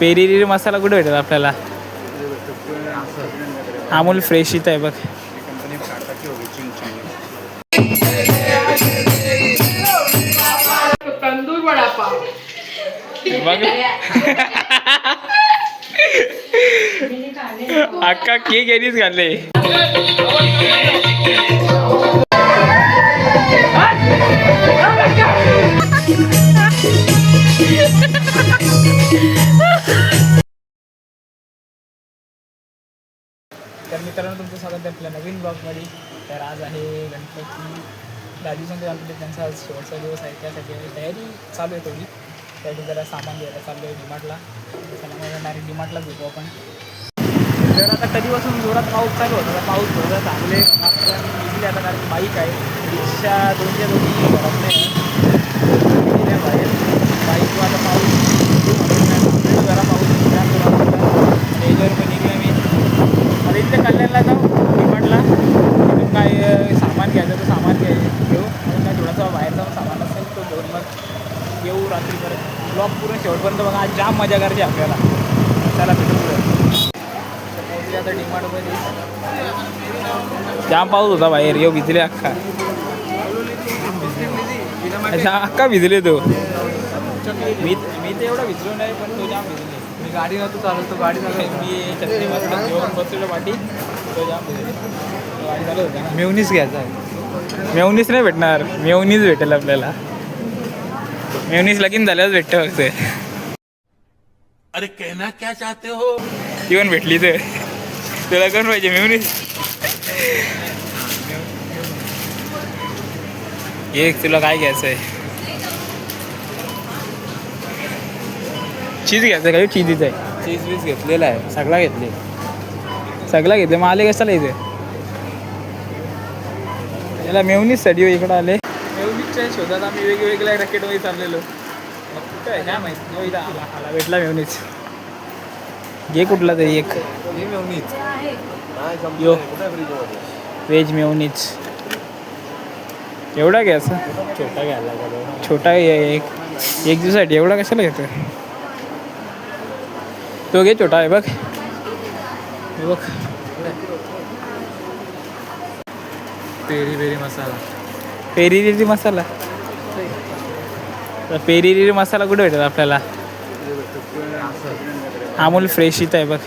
Peri मसाला कुठे भेटेल आपल्याला? अमूल फ्रेश इथं आहे बघ. तंदूर वडापाव बघ. अक्का केक यांनीच घातले तर मित्रांनो तुमचं स्वागत आहे आपल्या नवीन ब्लॉगमध्ये. तर आज आहे गणपती. दादी संघ गणपती त्यांचा आज शेवटचा दिवस आहे त्यासाठी तयारी चालू आहे थोडी. त्यासाठी जरा सामान घ्यायला चाललो आहे डिमार्टला त्याच्यामुळे डायरेक्ट डिमार्टलाच घेतो आपण. तर आता कधीपासून जोरात पाऊस चालू होता तर पाऊस थोडा चांगले मात्र इझिली आता कारण बाईक आहे. रिक्षा दोनच्या दोन्ही घरातले गेल्या बाहेर बाईकवर आता पाऊस सुरू म्हणून नाही थांबलेलो जरा पाऊस जास्त जोरात होता. आणि याच्यावर पण निघलो मी आता इथल्या कल्याणला जाऊ डिमार्टला तिथून काय अं, सामान घ्यायचं तर सामान घ्याय घेऊ म्हणून काय थोडासा बाहेर जाऊन सामान असेल तो घेऊन मग येऊ रात्री परत ब्लॉग पूर्ण शेवटपर्यंत बघा. आज जाम मजा करायची आपल्याला. त्याला भेटू पुढे. पोहोचले आता जाम पाऊस होता बाहेर. येऊ भिजले अख्खा. अच्छा अख्खा भिजले तो. मी मी तर एवढा भिजलो नाही पण तो जाम भिजले. मी गाडी नव्हतो चालवतो गाडी मी छत्री मस्त घेऊन बसलेलो पाठी. तो जाम भिजले. तो गाडी मेवनीस घ्यायचा आहे. मेवनीस नाही भेटणार. मेवनीच भेटेल आपल्याला. मेवनीस लगीन झाल्यावर भेटतं फक्त अरे कहना क्या चाहते हो? ती पण भेटली तर तुला कोण पाहिजे मेवनीस एक तुला काय घ्यायचं आहे चीज घ्यायचं आहे का चीज आहे. चीज वीज घेतलेला आहे. सगळा घेतले. सगळा घेते मग आले कशाला इथे. याला मेवनीच साठी इकडं आले. मेवनीच्या शोधात आम्ही वेगवेगळ्या रॅकेटमध्ये चाललेलो. मग कुठं आहे? काय माहिती? हो इथं. आला आला. भेटला मेवनीच घे कुठला तरी एक. यो. व्हेज मेवनीच एवढा घ्यायचा छोटा घ्यायला छोटा आहे एक. एक दिवसासाठी एवढा कशाला घेतो तो घे छोटा आहे बघ. बघ. Peri peri masala. Peri masala? तर मसाला कुठे भेटेल आपल्याला? अमूल फ्रेश इथं आहे बघ.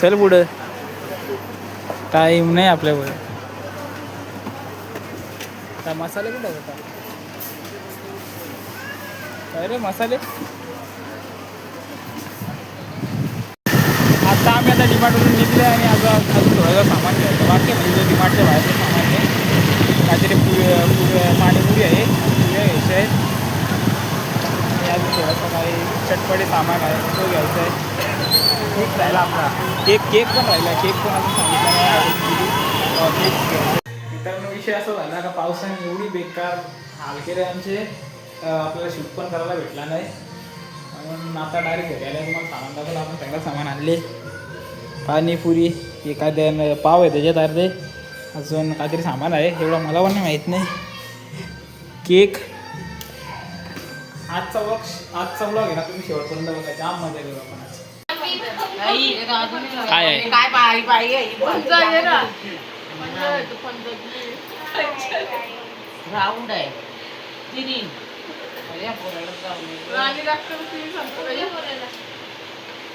चल पुढं. टाईम नाही आपल्यावर. आता मसाले कुठे होता अरे मसाले? आता आम्ही आता डिमार्टवरून निघले आणि आता अजून थोडं सामान घ्यायचं. बाकी म्हणजे डिमार्टच्या बाहेरचं सामान आहे. काहीतरी पुरी पाणीपुरी आहे पुऱ्या घ्यायचं आहे. आणि अजून थोडंसं काही चटपटे सामान आहे तो घ्यायचं आहे. केक राहिला आपला. केक केक पण राहिला. केक पण अजून सांगितलं नाही केक मित्रांनो विषय असा झाला का पावसाने एवढी बेकार हालकेरे आमचे आपल्याला शूट पण करायला भेटला नाही. म्हणून आता डायरेक्ट घरी आल्या तुम्हाला सामान दाखवलं आपण सगळं सामान आणले. पाणीपुरी एखाद्या पाव आहे त्याच्यात अर्धे. अजून काहीतरी सामान आहे एवढं मला पण माहीत नाही. केक. आजचा ब्लॉग आजचा ब्लॉग आहे ना तुम्ही शेवटपर्यंत बघा जाम मजा करू आपण आज. काय आहे? काय बाई बाई आहे? ना? राऊंड आहे. तिन्ही.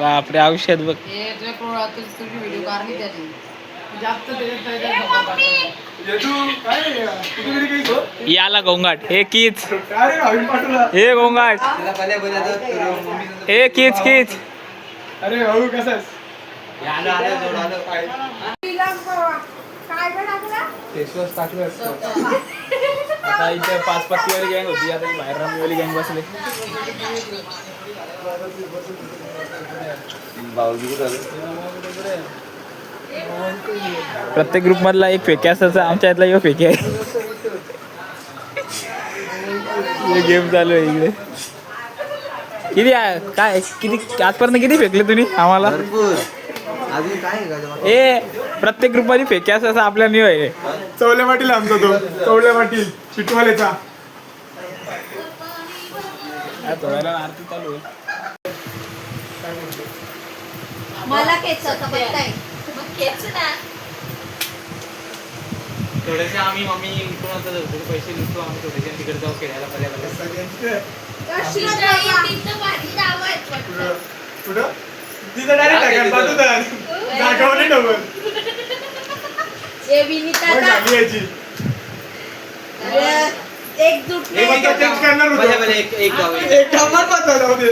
बापरे औषध बघ. हे याला गोंगाट हे कीच. हे गोंगाट. हे? कीच कीच. अरे भाऊ कसं? आता इथे पाच पत्तीवाली गँग होती आता बाहेर रमीवाली गँग बसले. प्रत्येक ग्रुप मधला एक फेके असायचा आमच्या यातला यो फेके आहे. गेम चालू आहे इकडे. किती आहे? काय किती आजपर्यंत किती फेकले तुम्ही आम्हाला? अजून काय आहे ए प्रत्येक ग्रुपमध्ये फेके असायचा आपल्या नियो आहे. चवले पाटील आमचा तो. चवले पाटील चिटवालेचा आरती चालू आहे. मला केचाचा पत्ता आहे मग केच ना. थोडेसे आम्ही मम्मी इकडून आता थोडे पैसे देतो आम्ही थोडेसे तिकडे जाऊ खेळायला पर्यायला कुठं? तिथं डायरेक्ट टाकायला पाठवतात जागावली डबल. ए मग विनीता झाली याची एकजूट हे मग चेंज करणार होतो. एक एक डाव एक डावणार पाहता जाऊ दे.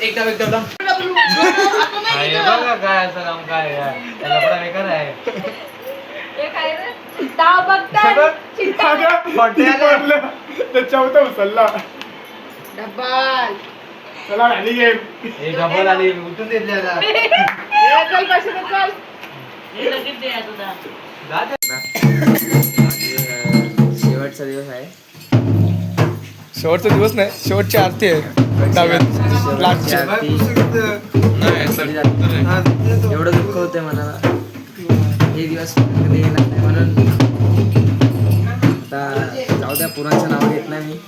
एक डाव एक डाव लांब. बघा काय असं काम काय आहे. त्याला बडा बेकार आहे डाव बघताय. अगं, पडलं. ते चौथा उचलला. डबल चला झाली गेम हे गबल आली उठून देतले आता जा दे. शेवटचा दिवस आहे. शेवटचा दिवस नाही शेवटची आरती आहे. एवढं दुःख होतंय मनाला हे दिवस कधी येणार नाही म्हणून. आता जाऊ द्या पुरांचं नाव घेत नाही मी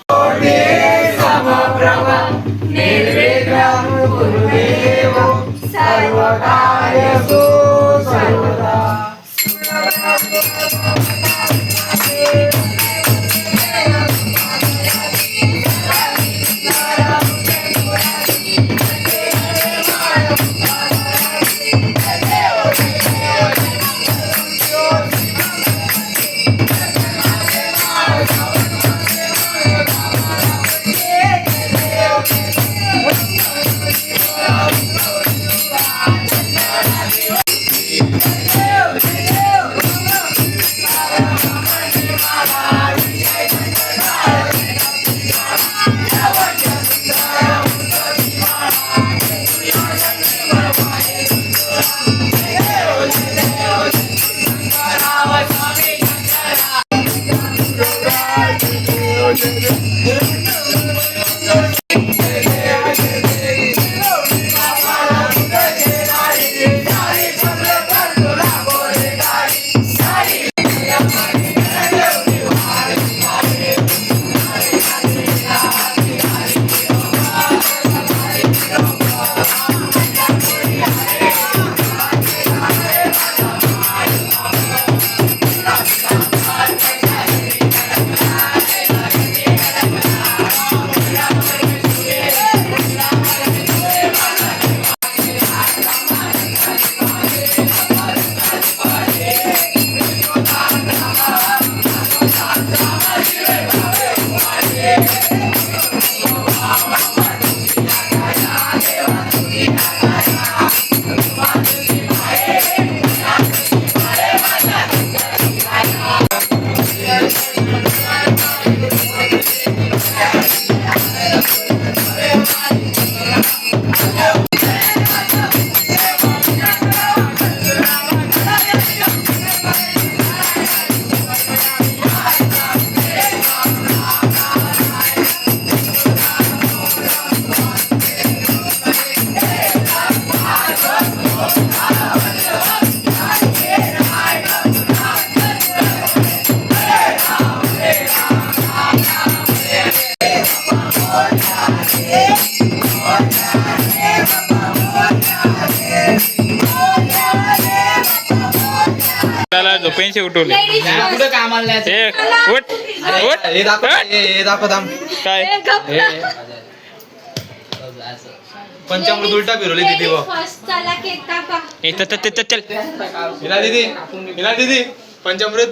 Yeah. त्याला झोपेंशी उठवले. कुठं कामाला नाही ए, उठ उठ. हे दाखव दाखव थांब. काय. पंचामृत उलटा फिरवली दिदी बघ. चला केक कापा ए, दिदी हिला दिदी पंचामृत.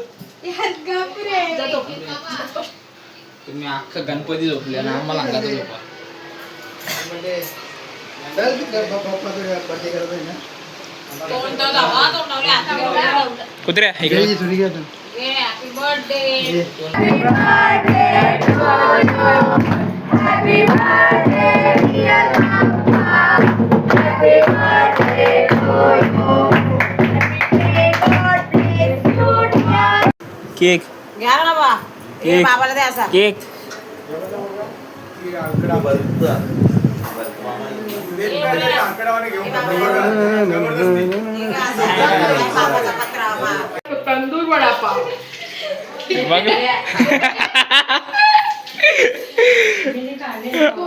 तुम्ही अख्खं गणपती झोपले ना आम्हाला अंगात झोपा. कुत्र्या. केक घ्या ना केक. बाबाला द्या असा. केक. तंदूर वडापाव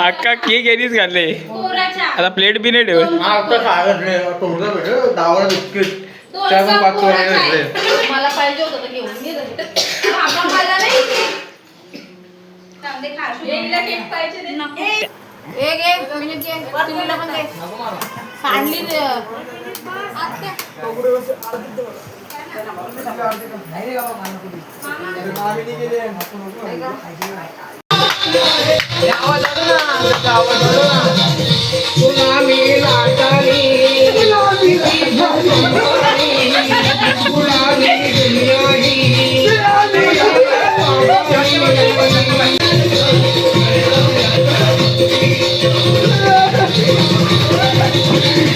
अक्का केक यांनीच घातले. आता प्लेट बी नाही ठेवत मला पाहिजे होतं घेऊन. एक एक मिनिट घे. चिमणीला पण दे. सांडली दे. Thank you.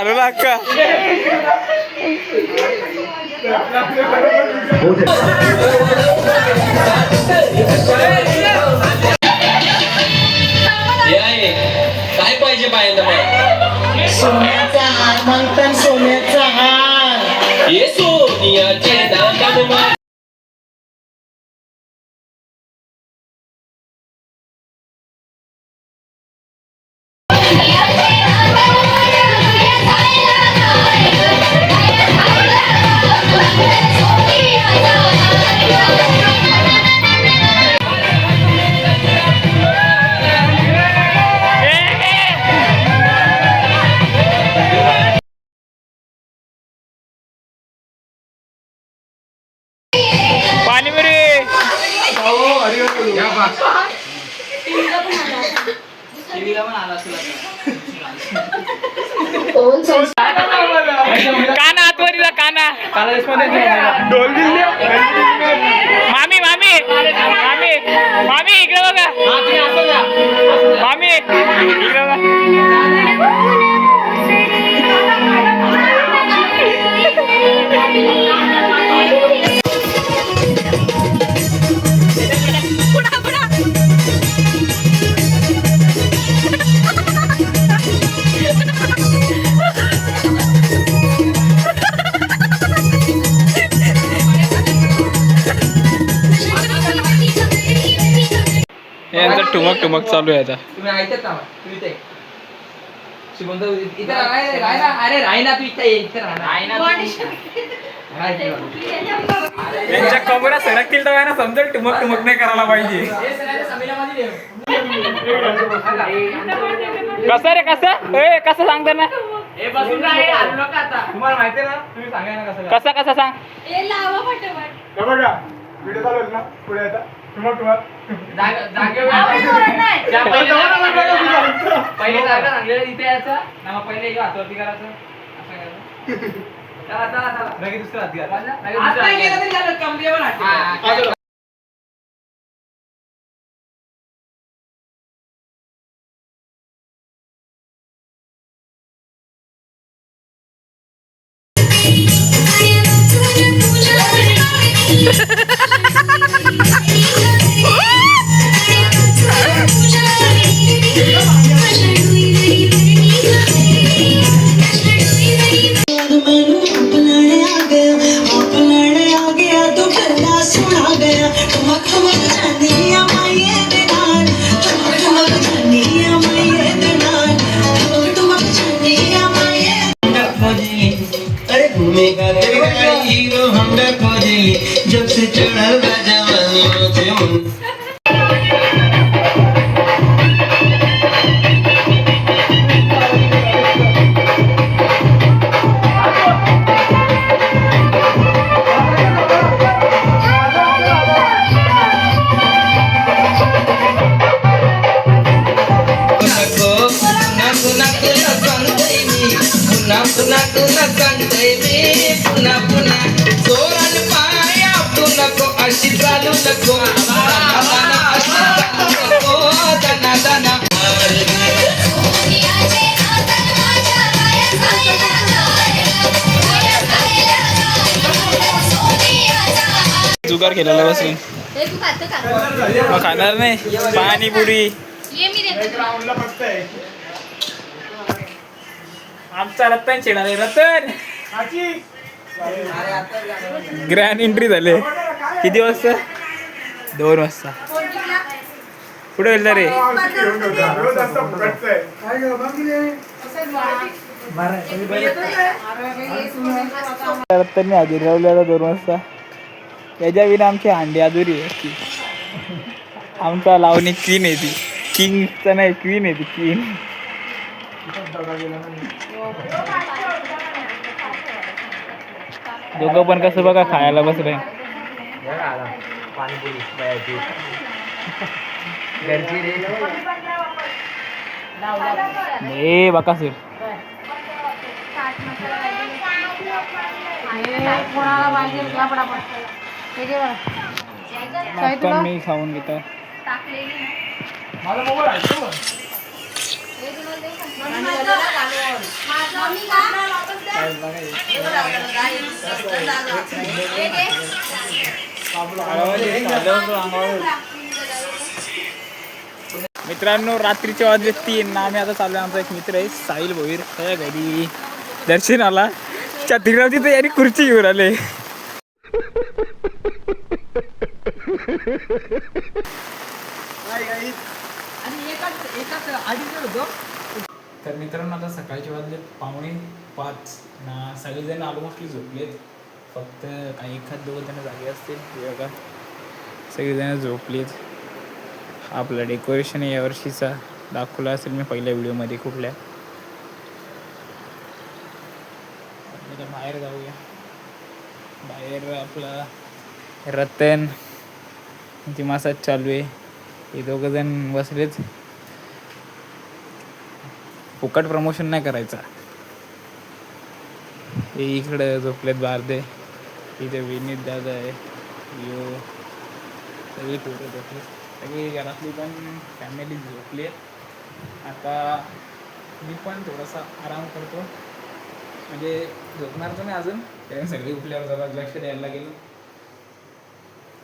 कॅमेरा हलवला अक्का काय पाहिजे पाहिजे सोन्याचा हार चालू आहे आता. तुम्ही ऐकत ना तू इथे. इथे ना अरे ना तू इथे इथे ना. सडकतील तर ना समजेल ठुमक ठुमक नाही करायला पाहिजे. कसं रे कसं? ए कसं सांगता ना तुम्हाला माहिती आहे ना तुम्ही सांगा ना कसं कसं कसं सांग? जागा- जागेवर त्या पहिले पहिले जागा सांगलेलं तिथे यायचं ना मग पहिले ह्यो हातवरती करायचं. असं करायचं. चला चला चला. लगेच दुसरा हात घ्या. हात नाही गेला तरी झालं कमरेवर हात ठेवा. ਮੈਨੂੰ जब से चढ़ल बा जवानी मुझे नको अशी चालू नको जुगार केलेला बसून हे तू खातं का? मग खाणार नाही. पाणीपुरी ये मी देते. आमचा रतन शेणार आहे रतन ग्रँड एंट्री झाले. किती वाजता? दोन वाजता. कुठे गेलं रे? त्यांनी आधी रवल्याला दोन वाजता. त्याच्या विना आमची हांडी अधुरी आहे की आमचा लावणी क्वीन आहे ती. किंगचा नाही क्वीन आहे ती क्वीन दोघं पण कसं बघा खायला ए बकासूर. काय पण तुला? मी खाऊन घेतो. मित्रांनो रात्रीचे वाजले तीन. ना आम्ही आता चाललो आमचा एक मित्र आहे साहिल भोईर. त्या घरी दर्शन आला तर तयारी खुर्ची घेऊन आले. तर मित्रांनो आता सकाळचे वाजले पावणे पाच. ना सगळेजण ऑलमोस्टली झोपलेत. फक्त काही एखाद दोघं जण जागे असतील. हे बघा. सगळेजण झोपलेत. आपलं डेकोरेशन यावर्षीचा दाखवला असेल मी पहिल्या व्हिडिओमध्ये कुठल्या. बाहेर जाऊया. बाहेर आपला रतन. ती मासाज चालू आहे. हे दोघं जण फुकट प्रमोशन नाही करायचा. हे इकडं झोपलेत बारदे. इथे विनीत दादा आहे. यो. सगळी फोटो झोपले सगळी घरातली पण फॅमिली झोपली आता मी पण थोडासा आराम करतो. म्हणजे झोपणार तर नाही अजून. कारण सगळी उठल्यावर जरा लक्ष द्यायला गेलो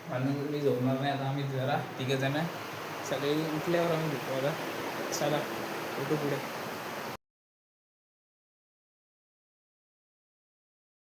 म्हणून मी झोपणार नाही. आता आम्ही जरा तिघं जण. सगळी उठल्यावर आम्ही झोपू आता. चला फोटो पुढे.